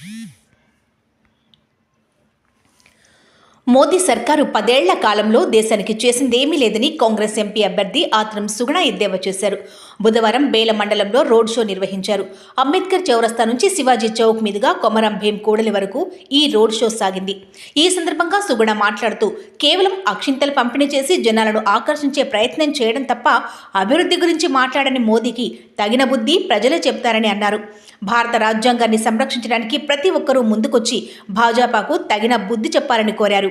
Mm-hmm. Modi సర్కారు పదేళ్ళ కాలంలో దేశానికి చేసిందేమీ లేదని కాంగ్రెస్ ఎంపీ అభ్యర్థి ఆత్రం సుగుణ ఎద్దేవా చేశారు. బుధవారం బేల మండలంలో రోడ్ షో నిర్వహించారు. అంబేద్కర్ చౌరస్తా నుంచి శివాజీ చౌక్ మీదుగా కొమరం భీం కూడలి వరకు ఈ రోడ్ షో సాగింది. ఈ సందర్భంగా సుగుణ మాట్లాడుతూ కేవలం అక్షింతలు పంపిణీ చేసి జనాలను ఆకర్షించే ప్రయత్నం చేయడం తప్ప అభివృద్ధి గురించి మాట్లాడని మోదీకి తగిన బుద్ధి ప్రజలే చెప్తారని అన్నారు. భారత రాజ్యాంగాన్ని సంరక్షించడానికి ప్రతి ఒక్కరూ ముందుకొచ్చి భాజపాకు తగిన బుద్ధి చెప్పాలని కోరారు.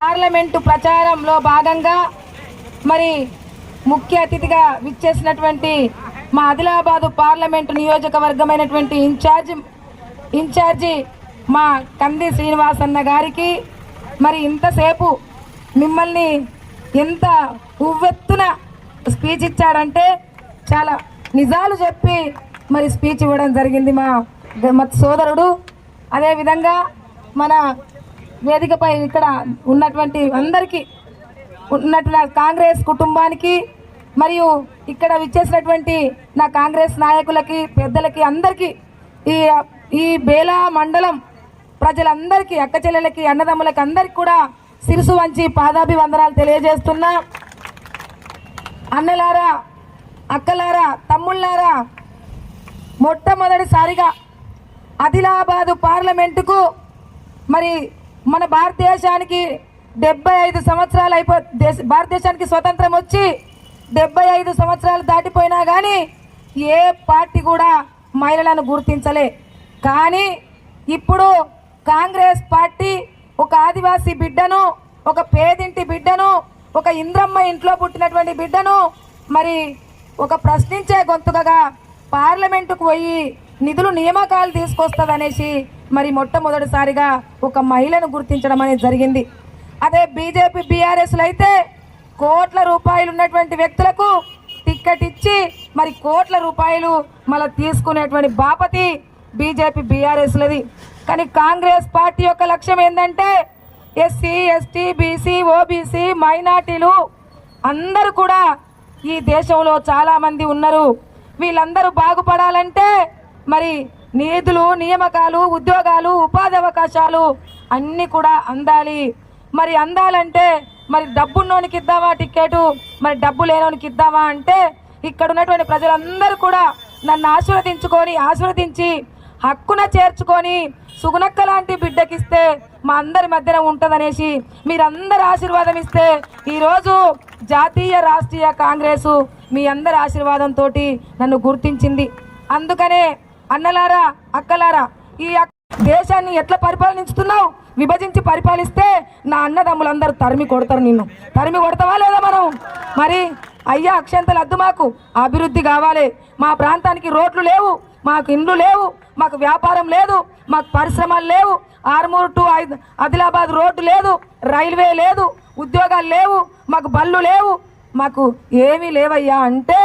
పార్లమెంటు ప్రచారంలో భాగంగా మరి ముఖ్య అతిథిగా విచ్చేసినటువంటి మా ఆదిలాబాదు పార్లమెంటు నియోజకవర్గమైనటువంటి ఇన్ఛార్జ్ ఇన్ఛార్జి మా కంది శ్రీనివాసన్న గారికి మరి ఇంతసేపు మిమ్మల్ని ఎంత ఉవ్వెత్తున స్పీచ్ ఇచ్చాడంటే చాలా నిజాలు చెప్పి మరి స్పీచ్ ఇవ్వడం జరిగింది మా మా సోదరుడు అదేవిధంగా మన వేదికపై ఇక్కడ ఉన్నటువంటి అందరికీ ఉన్నటువంటి కాంగ్రెస్ కుటుంబానికి మరియు ఇక్కడ విచ్చేసినటువంటి నా కాంగ్రెస్ నాయకులకి పెద్దలకి అందరికీ ఈ ఈ బేలా మండలం ప్రజలందరికీ అక్క చెల్లెలకి అన్నదమ్ములకి అందరికి కూడా సిరుసు వంచి పాదాభివందనాలు తెలియజేస్తున్నా. అన్నలారా అక్కలారా తమ్ముళ్ళారా మొట్టమొదటిసారిగా ఆదిలాబాదు పార్లమెంటుకు మరి మన భారతదేశానికి డెబ్బై ఐదు సంవత్సరాలు అయిపో దేశ భారతదేశానికి స్వతంత్రం వచ్చి డెబ్బై ఐదు సంవత్సరాలు దాటిపోయినా కానీ ఏ పార్టీ కూడా మహిళలను గుర్తించలే. కానీ ఇప్పుడు కాంగ్రెస్ పార్టీ ఒక ఆదివాసీ బిడ్డను ఒక పేదింటి బిడ్డను ఒక ఇంద్రమ్మ ఇంట్లో పుట్టినటువంటి బిడ్డను మరి ఒక ప్రశ్నించే గొంతుకగా పార్లమెంటుకు పోయి నిధులు నియామకాలు తీసుకొస్తుందనేసి మరి మొట్టమొదటిసారిగా ఒక మహిళను గుర్తించడం అనేది జరిగింది. అదే బీజేపీ బీఆర్ఎస్లు అయితే కోట్ల రూపాయలు ఉన్నటువంటి వ్యక్తులకు టిక్కెట్ ఇచ్చి మరి కోట్ల రూపాయలు మళ్ళీ తీసుకునేటువంటి బాపతి బీజేపీ బీఆర్ఎస్లది. కానీ కాంగ్రెస్ పార్టీ యొక్క లక్ష్యం ఏంటంటే ఎస్సీ ఎస్టీ బీసీ ఓబీసీ మైనార్టీలు అందరూ కూడా ఈ దేశంలో చాలామంది ఉన్నారు. వీళ్ళందరూ బాగుపడాలంటే మరి నిధులు నియామకాలు ఉద్యోగాలు ఉపాధి అవకాశాలు అన్నీ కూడా అందాలి. మరి అందాలంటే మరి డబ్బున్నోనికి ఇద్దామా టికెట్ మరి డబ్బు లేనోనికి ఇద్దామా అంటే ఇక్కడ ఉన్నటువంటి ప్రజలందరూ కూడా నన్ను ఆశీర్వదించుకొని ఆశీర్వదించి హక్కున చేర్చుకొని సుగుణక్క లాంటి బిడ్డకిస్తే మా అందరి మధ్యన ఉంటుందనేసి మీరందరు ఆశీర్వాదం ఇస్తే ఈరోజు జాతీయ రాష్ట్రీయ కాంగ్రెస్ మీ అందరి ఆశీర్వాదంతో నన్ను గుర్తించింది. అందుకనే అన్నలారా అక్కలారా ఈ దేశాన్ని ఎట్లా పరిపాలించుతున్నావు? విభజించి పరిపాలిస్తే నా అన్నదమ్ములందరూ తరిమి కొడతారు నిన్ను. తరిమి కొడతావా లేదా మనం? మరి అయ్యా అక్షంతలు అద్దు మాకు. అభివృద్ధి కావాలి. మా ప్రాంతానికి రోడ్లు లేవు మాకు ఇండ్లు లేవు మాకు వ్యాపారం లేదు మాకు పరిశ్రమలు లేవు ఆర్మూర్ టు ఆదిలాబాద్ రోడ్డు లేదు రైల్వే లేదు ఉద్యోగాలు లేవు మాకు బళ్ళు లేవు మాకు ఏమీ లేవయ్యా అంటే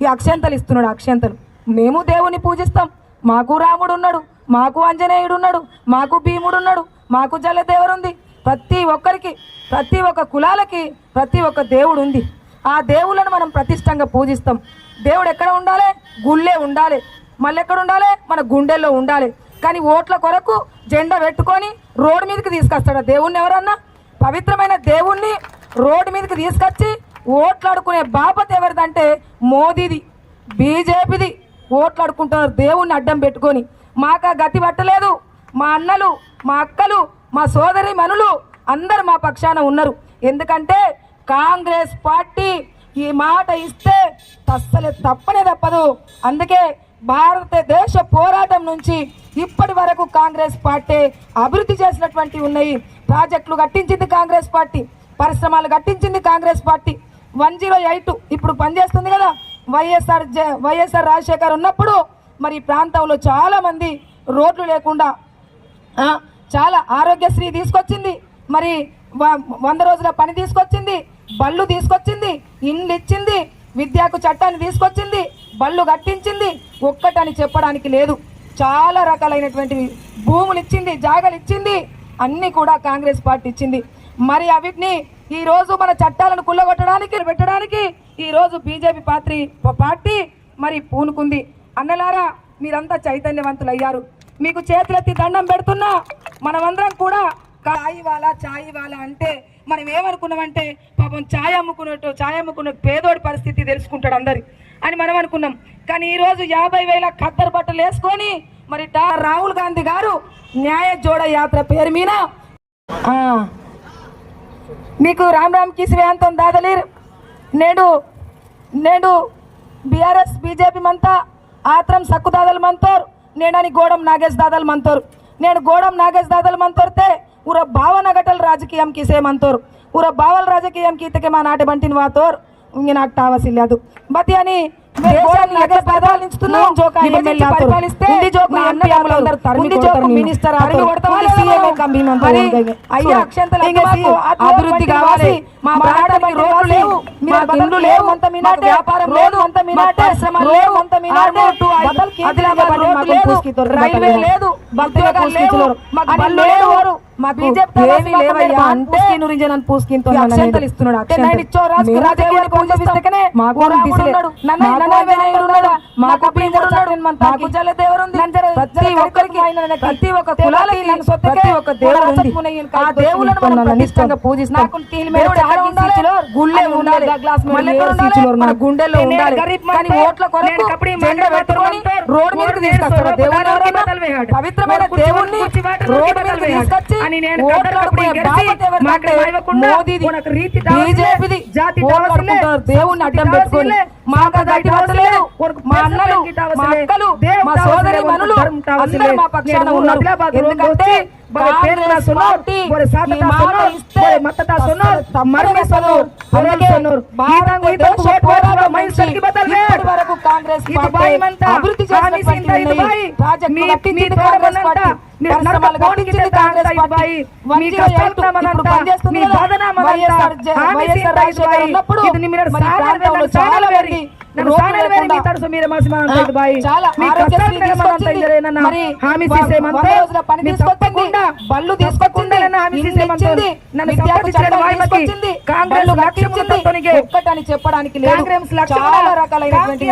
ఈ అక్షంతలు ఇస్తున్నాడు అక్షంతలు. మేము దేవుని పూజిస్తాం. మాకు రాముడు ఉన్నాడు మాకు ఆంజనేయుడు ఉన్నాడు మాకు భీముడు ఉన్నాడు మాకు జలదేవరుంది ప్రతి ఒక్కరికి ప్రతి ఒక్క కులాలకి ప్రతి ఒక్క దేవుడు ఉంది ఆ దేవుళ్ళను మనం ప్రతిష్టంగా పూజిస్తాం. దేవుడు ఎక్కడ ఉండాలి? గుళ్ళే ఉండాలి. మళ్ళీ ఎక్కడ ఉండాలి మన గుండెల్లో ఉండాలి. కానీ ఓట్ల కొరకు జెండా పెట్టుకొని రోడ్డు మీదకి తీసుకొస్తాడు. ఆ దేవుణ్ణి ఎవరన్నా? పవిత్రమైన దేవుణ్ణి రోడ్డు మీదకి తీసుకొచ్చి ఓట్లాడుకునే బాపత ఎవరిదంటే మోదీది. బీజేపీది. ఓట్లాడుకుంటున్నారు దేవుణ్ణి అడ్డం పెట్టుకొని. మాకు ఆ గతి పట్టలేదు. మా అన్నలు మా అక్కలు మా సోదరి మనులు అందరు మా పక్షాన ఉన్నారు. ఎందుకంటే కాంగ్రెస్ పార్టీ ఈ మాట ఇస్తే తస్సలే తప్పనే తప్పదు. అందుకే భారతదేశ పోరాటం నుంచి ఇప్పటి వరకు కాంగ్రెస్ పార్టీ అభివృద్ధి చేసినటువంటి ఉన్నాయి. ప్రాజెక్టులు కట్టించింది కాంగ్రెస్ పార్టీ పరిశ్రమలు కట్టించింది Congress party. One zero eight ఇప్పుడు పనిచేస్తుంది కదా. వైఎస్ఆర్ వైఎస్ఆర్ రాజశేఖర్ ఉన్నప్పుడు మరి ప్రాంతంలో చాలా మంది రోడ్లు లేకుండా చాలా ఆరోగ్యశ్రీ తీసుకొచ్చింది. మరి వంద రోజుల పని తీసుకొచ్చింది బళ్ళు తీసుకొచ్చింది ఇండ్లు ఇచ్చింది విద్యకు చట్టాన్ని తీసుకొచ్చింది బళ్ళు కట్టించింది. ఒక్కటని చెప్పడానికి లేదు. చాలా రకాలైనటువంటి భూములు ఇచ్చింది జాగలు ఇచ్చింది అన్నీ కూడా కాంగ్రెస్ పార్టీ ఇచ్చింది. మరి అవిటిని ఈరోజు మన చట్టాలను కుల్లగొట్టడానికి పెట్టడానికి ఈరోజు బీజేపీ పార్టీ పార్టీ మరి పూనుకుంది. అన్నలారా మీరంతా చైతన్యవంతులయ్యారు. మీకు చేతులెత్తి దండం పెడుతున్నా మనమందరం కూడా కాయి వాళ్ళ చాయి వాళ్ళ అంటే మనం ఏమనుకున్నామంటే పాపం ఛాయ్ అమ్ముకున్నట్టు ఛాయ్ అమ్ముకున్న పేదోడి పరిస్థితి తెలుసుకుంటాడు అందరి అని మనం అనుకున్నాం. కానీ ఈరోజు యాభై వేల ఖద్దరు బట్టలు వేసుకొని మరి డా రాహుల్ గాంధీ గారు న్యాయ జోడ యాత్ర పేరు మీద మీకు రామ్ రామ్కి శివయాంతం దాదలీర్ నేడు నేడు బీఆర్ఎస్ బీజేపీ మంతా ఆత్రం సక్కు మంతోరు మంతోర్ నేనని గోడం నాగేష్ దాదలు మంతోరు. నేను గోడం నాగేష్ దాదలు మంతోరితే ఊర భావన గటల రాజకీయం కిసే మంతోరు. ఊర భావల రాజకీయం కీతకే మా నాటి బంటిని వాతోరు. ఇంక నాకు తావసిల్లేదు. బతి అని అభివృద్ధి కావాలి. మా ప్రాంతానికి రోడ్లు లేవు. లేవు. అంత మీనాటే. వ్యాపారం లేదు. అంత మీనాటే. లేవు. అంత మీనాటే. ఆదిలాబాద్ రోడ్డు లేదు రైల్వే లేదు. ఉద్యోగాలు లేవు. మాకు బళ్ళు లేవు. మా బీజేపీ ఇస్తున్నాడు ఉంది. ప్రతి ఒక్కరికి ప్రతి ఒక్క కులాలకి ప్రతి ఒక్క దేవుడు ఉంది. ఆ దేవులను మనం ప్రతిష్టంగా పూజిస్తాం. గుళ్ళే ఉండాలి. మన గుండెల్లో ఉండాలి. కానీ ఓట్ల కొరకు జెండా పెట్టుకొని రోడ్డు మీదకి తీసుకొస్తారు? దేవుడు ఎవరన్నా? పవిత్రమైన దేవుణ్ణి రోడ్డు మీదకి తీసుకొచ్చి ఓట్లాడుకునే బాధ్యత ఎవరిదంటే మోదీది బీజేపీది ఓట్లాడుకుంటున్నారు దేవుణ్ణి అడ్డం పెట్టుకొని మాకు అది పట్టలేదు మా అన్నలు మా అక్కలు మా సోదరి మనులు అందరూ మా పక్షాన ఉన్నారు. ఎందుకంటే కాంగ్రెస్ అభివృద్ధి చేసినటువంటి ఉన్నాయి. కట్టించింది కాంగ్రెస్ పార్టీ. మరి ప్రాంతంలో చాలా తీసుకొచ్చింది. బళ్ళు తీసుకొచ్చింది. కాంగ్రెస్. ఒక్కటని చెప్పడానికి లేదు. చాలా రకాలైనటువంటి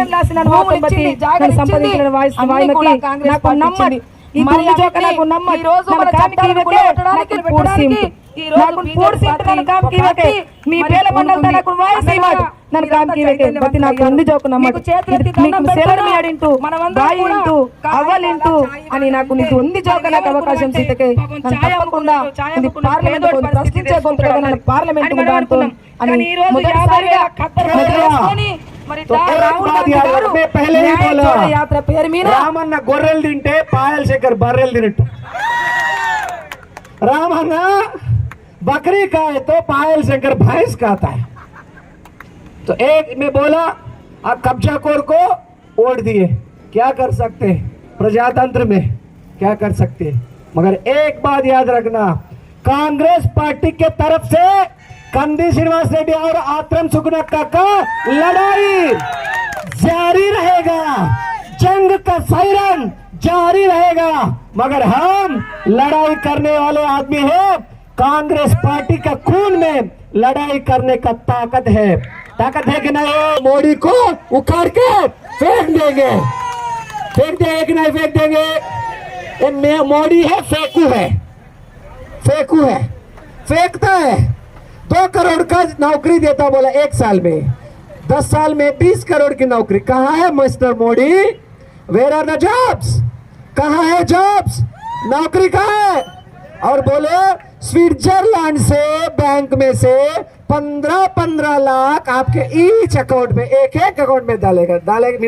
సంపాదించిన వాయిస్ నాకు మీ పేల మండలి వాయిస్ ఇవ్వదు. నన్ను కామికి నాకు జోకు నమ్మకం. ఆడింటూ, బాయి ఇంటూ, అవ్వలింటూ అని నాకు నీకు ఉంది జోక నాకు అవకాశం సీతకే నన్ను తప్పకుండా ఇది పార్లమెంట్ ప్రశ్నించే గొంతుగా నన్ను. పార్లమెంట్ అని మొదటిసారిగా యాభై ఖద్దరు మొదటిగా వేసుకొని మరి तो एक రాహుల్ बात గాంధీ याद గారు रखो, मैं पहले ही న్యాయ बोला। జోడ యాత్ర పేరు మీద రామన్న గొర్రెలు తింటే పాయల్ శేఖర్ బర్రెలు తినట్టు रामन्ना बकरी का है तो पायल शंकर भैंस खाता है तो एक में बोला आप कब्जा कोर को ओढ़ दिए क्या कर सकते हैं प्रजातंत्र में क्या कर सकते हैं मगर एक बात याद रखना कांग्रेस पार्टी के तरफ से कंदी श्रीनिवास रेड्डी और आत्रम सुगनक्का का लड़ाई जारी रहेगा। जंग का सायरन जारी रहेगा। मगर हम लड़ाई करने वाले आदमी हैं। कांग्रेस पार्टी का खून में लड़ाई करने का ताकत है। ताकत है कि नहीं? मोदी को उखाड़ के फेंक देंगे। फेंक देंगे कि नहीं फेंक देंगे? मोदी है, फेंकू है। फेंकू है। फेंकता है। दो करोड़ का नौकरी देता बोला एक साल में। दस साल में बीस करोड़ की नौकरी। कहाँ है, mister Modi? Where are the jobs कहाँ है जॉब्स नौकरी कहाँ है? और बोले, स्विट्जरलैंड से बैंक में से पंद्रह पंद्रह लाख आपके ईच अकाउंट में एक एक अकाउंट में डालेगा। डालेगा